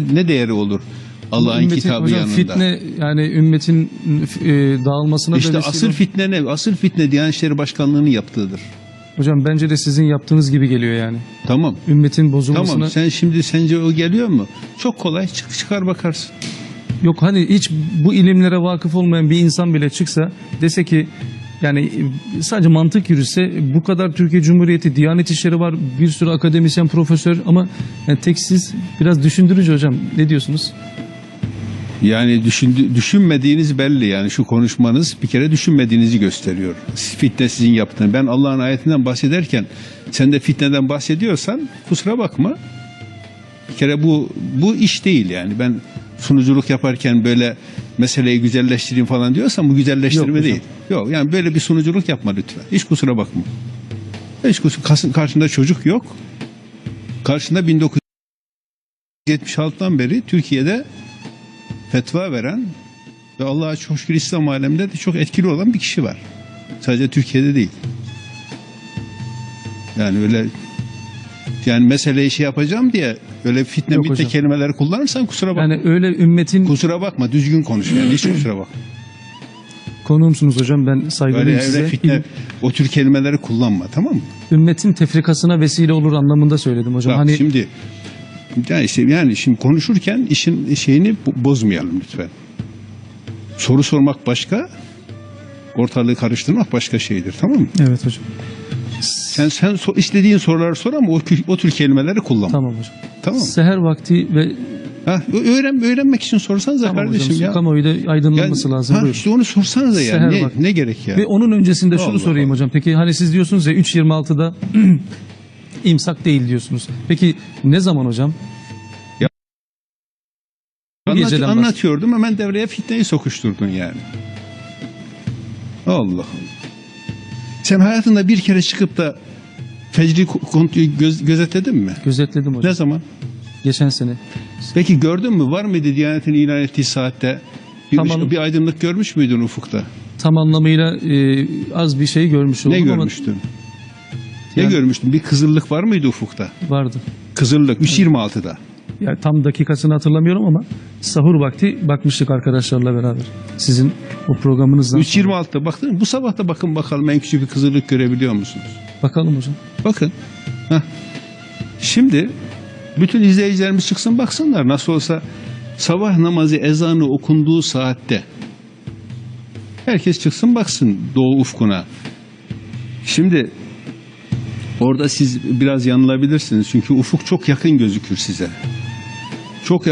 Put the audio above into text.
ne değeri olur Allah'ın Ümmetin- kitabı hocam, yanında? Fitne yani ümmetin e, dağılmasına işte da vesile asıl fitne ne? Asıl fitne Diyanet İşleri Başkanlığı'nın yaptığıdır. Hocam bence de sizin yaptığınız gibi geliyor yani. Tamam. Ümmetin bozulmasına. Tamam. Sen şimdi sence o geliyor mu? Çok kolay. Çık, çıkar bakarsın. Yok hani hiç bu ilimlere vakıf olmayan bir insan bile çıksa dese ki yani e, sadece mantık yürüse bu kadar Türkiye Cumhuriyeti Diyanet İşleri var bir sürü akademisyen profesör ama yani tek siz biraz düşündürücü hocam ne diyorsunuz? Yani düşündü, düşünmediğiniz belli yani şu konuşmanız bir kere düşünmediğinizi gösteriyor. Fitne sizin yaptığını. Ben Allah'ın ayetinden bahsederken sen de fitneden bahsediyorsan kusura bakma. Bir kere bu bu iş değil yani. Ben sunuculuk yaparken böyle meseleyi güzelleştireyim falan diyorsan bu güzelleştirme Yok hocam. değil. Yok yani böyle bir sunuculuk yapma lütfen. Hiç kusura bakma. Hiç kusura, karşında çocuk yok. Karşında 1976'dan beri Türkiye'de fetva veren ve Allah'a çok şükür İslam aleminde de çok etkili olan bir kişi var. Sadece Türkiye'de değil. Yani öyle yani meseleyi şey yapacağım diye öyle fitne Yok hocam. kelimeler kullanırsan kusura bakma. Yani öyle ümmetin Kusura bakma düzgün konuş yani hiç kusura bakma. Konuğumsunuz hocam ben saygılıyım size. fitne o tür kelimeleri kullanma tamam mı? Ümmetin tefrikasına vesile olur anlamında söyledim hocam. Bak hani şimdi yani, işte, yani şimdi konuşurken işin şeyini bo- bozmayalım lütfen. Soru sormak başka, ortalığı karıştırmak başka şeydir tamam mı? evet hocam. Sen sen so- istediğin soruları sor ama o, kü- o tür kelimeleri kullanma. Tamam, Tamam hocam. mı? Seher vakti ve Ha, öğren öğrenmek için sorsanıza tamam kardeşim hocam ya. kamuoyu da aydınlanması Yani, lazım. ha, işte onu sorsanıza ya. Seher Ne, vakti. ne gerek ya? Ve onun öncesinde şunu Allah sorayım Allah. hocam. Peki hani siz diyorsunuz ya 3.26'da imsak değil diyorsunuz. Peki ne zaman hocam? Bu Anlat- anlatıyordum hemen devreye fitneyi sokuşturdun yani. Allah Allah. Sen hayatında bir kere çıkıp da fecri göz, gözetledin mi? Gözetledim hocam. Ne zaman? Geçen sene. Peki gördün mü? Var mıydı Diyanet'in ilan ettiği saatte? Bir, Tamam. bir aydınlık görmüş müydün ufukta? Tam anlamıyla e, az bir şey görmüş oldum Ne ama görmüştün? Ne Yani- görmüştün? Bir kızıllık var mıydı ufukta? vardı. Kızıllık 3.26'da. Yani tam dakikasını hatırlamıyorum ama sahur vakti bakmıştık arkadaşlarla beraber. Sizin o programınızdan. sonra. 3.26'da baktın mı? Bu sabah da bakın bakalım en küçük bir kızıllık görebiliyor musunuz? Bakalım hocam. Bakın. Heh. Şimdi bütün izleyicilerimiz çıksın baksınlar nasıl olsa sabah namazı ezanı okunduğu saatte herkes çıksın baksın doğu ufkuna. Şimdi orada siz biraz yanılabilirsiniz çünkü ufuk çok yakın gözükür size.